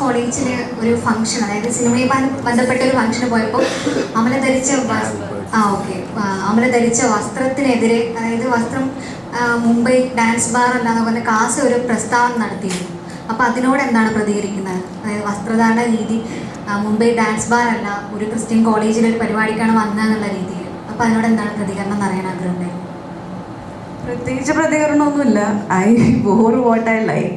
കോളേജിൽ ഒരു ഫംഗ്ഷൻ അതായത് സിനിമയുമായി ബന്ധപ്പെട്ട ഒരു ഫംഗ്ഷന് പോയപ്പോൾ അമല ധരിച്ച ആ ഓക്കെ അമല ധരിച്ച വസ്ത്രത്തിനെതിരെ അതായത് വസ്ത്രം മുംബൈ ഡാൻസ് ബാർ അല്ലാന്ന് പറഞ്ഞ കാസ് ഒരു പ്രസ്താവന നടത്തിയിരുന്നു. അപ്പോൾ അതിനോട് എന്താണ് പ്രതികരിക്കുന്നത്? അതായത് വസ്ത്രധാരണ രീതി മുംബൈ ഡാൻസ് ബാർ അല്ല ഒരു ക്രിസ്ത്യൻ കോളേജിൽ ഒരു പരിപാടിക്കാണ് വന്നതെന്നുള്ള രീതിയിൽ. അപ്പോൾ അതിനോട് എന്താണ് പ്രതികരണം എന്ന് അറിയാൻ ആഗ്രഹമുണ്ടായിരുന്നു പ്രത്യേകിച്ച് പ്രതികരണമൊന്നുമില്ല. I wore what I like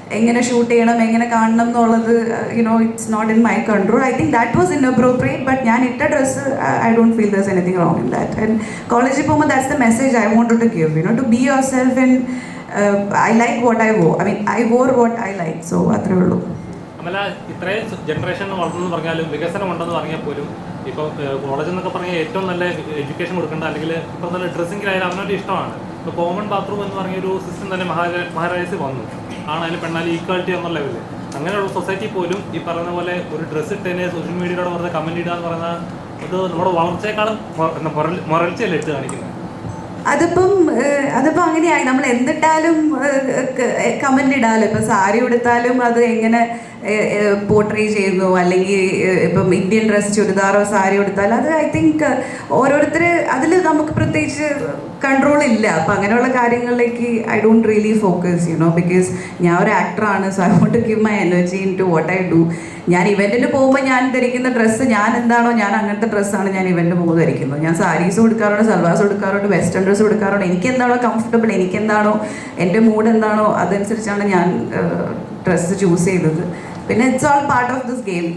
എങ്ങനെ ഷൂട്ട് ചെയ്യണം എങ്ങനെ കാണണം എന്നുള്ളത് you know it's not in my control I think that was inappropriate but ഞാൻ ഇട്ട dress I don't feel there's anything wrong in that and കോളേജിൽ പോകുമ്പോൾ that's the message I want to give you know to be yourself in I like what I wore I mean I wore what I like so അത്രേ ഉള്ളൂ. അമല ഇത്രയും generation വളർന്നെന്ന് പറഞ്ഞാലും വികസനം ഉണ്ടെന്ന് പറഞ്ഞാൽ പോലും ഇപ്പോൾ കോളേജ് എന്നൊക്കെ പറഞ്ഞാൽ ഏറ്റവും നല്ല എഡ്യൂക്കേഷൻ കൊടുക്കേണ്ട അല്ലെങ്കിൽ ഇപ്പോൾ നല്ല ഡ്രസ്സിങ്ങിലായാലും അവനൊരു ഇഷ്ടമാണ്. ഇപ്പോൾ കോമൺ ബാത്റൂം എന്ന് പറഞ്ഞ ഒരു സിസ്റ്റം തന്നെ മഹാരാ മഹാരാജാസ് വന്നു. ആണായാലും പെണ്ണായാലും ഈക്വാലിറ്റി എന്ന ലെവലിൽ അങ്ങനെയുള്ള സൊസൈറ്റി പോലും ഈ പറയുന്ന പോലെ ഒരു ഡ്രസ്സ് ഇട്ടതിനെ സോഷ്യൽ മീഡിയയിലൂടെ വെറുതെ കമന്റ് ഇടുക എന്ന് പറയുന്ന അത് നമ്മുടെ വളർച്ചയെക്കാളും മുരൾച്ചയല്ലേ ഇട്ട് കാണിക്കുന്നത്? അതിപ്പം അതിപ്പോൾ അതിപ്പം അങ്ങനെയായി. നമ്മൾ എന്തിട്ടാലും കമന്റ് ഇടാലോ. ഇപ്പം സാരി ഉടുത്താലും അത് എങ്ങനെ പോർട്രേ ചെയ്യുന്നു? അല്ലെങ്കിൽ ഇപ്പം ഇന്ത്യൻ ഡ്രസ് ചുരിദാറോ സാരി ഉടുത്താലും അത് ഐ തിങ്ക് ഓരോരുത്തർ അതിൽ നമുക്ക് പ്രത്യേകിച്ച് കൺട്രോൾ ഇല്ല. അപ്പം അങ്ങനെയുള്ള കാര്യങ്ങളിലേക്ക് I don't really focus you know because ഞാൻ ഒരു ആക്ടറാണ് so I want to give my energy in to what I do ഞാൻ ഇവന്റിന് പോകുമ്പോൾ ഞാൻ ധരിക്കുന്ന ഡ്രസ്സ് ഞാൻ എന്താണോ ഞാൻ അങ്ങനത്തെ ഡ്രസ്സാണ് ഞാൻ ഇവന്റിന് പോകുമ്പോൾ ധരിക്കുന്നത്. ഞാൻ സാരീസ് കൊടുക്കാറുണ്ട് സൽവാസ് കൊടുക്കാറുണ്ട് വെസ്റ്റേൺ ഡ്രസ്സ് കൊടുക്കാറുണ്ട് എനിക്ക് എന്താണോ കംഫർട്ടബിൾ എനിക്ക് എന്താണോ എന്റെ മൂഡ് എന്താണോ അതനുസരിച്ചാണ് ഞാൻ ഡ്രസ്സ് ചൂസ് ചെയ്തത്. പിന്നെ it's all part of this game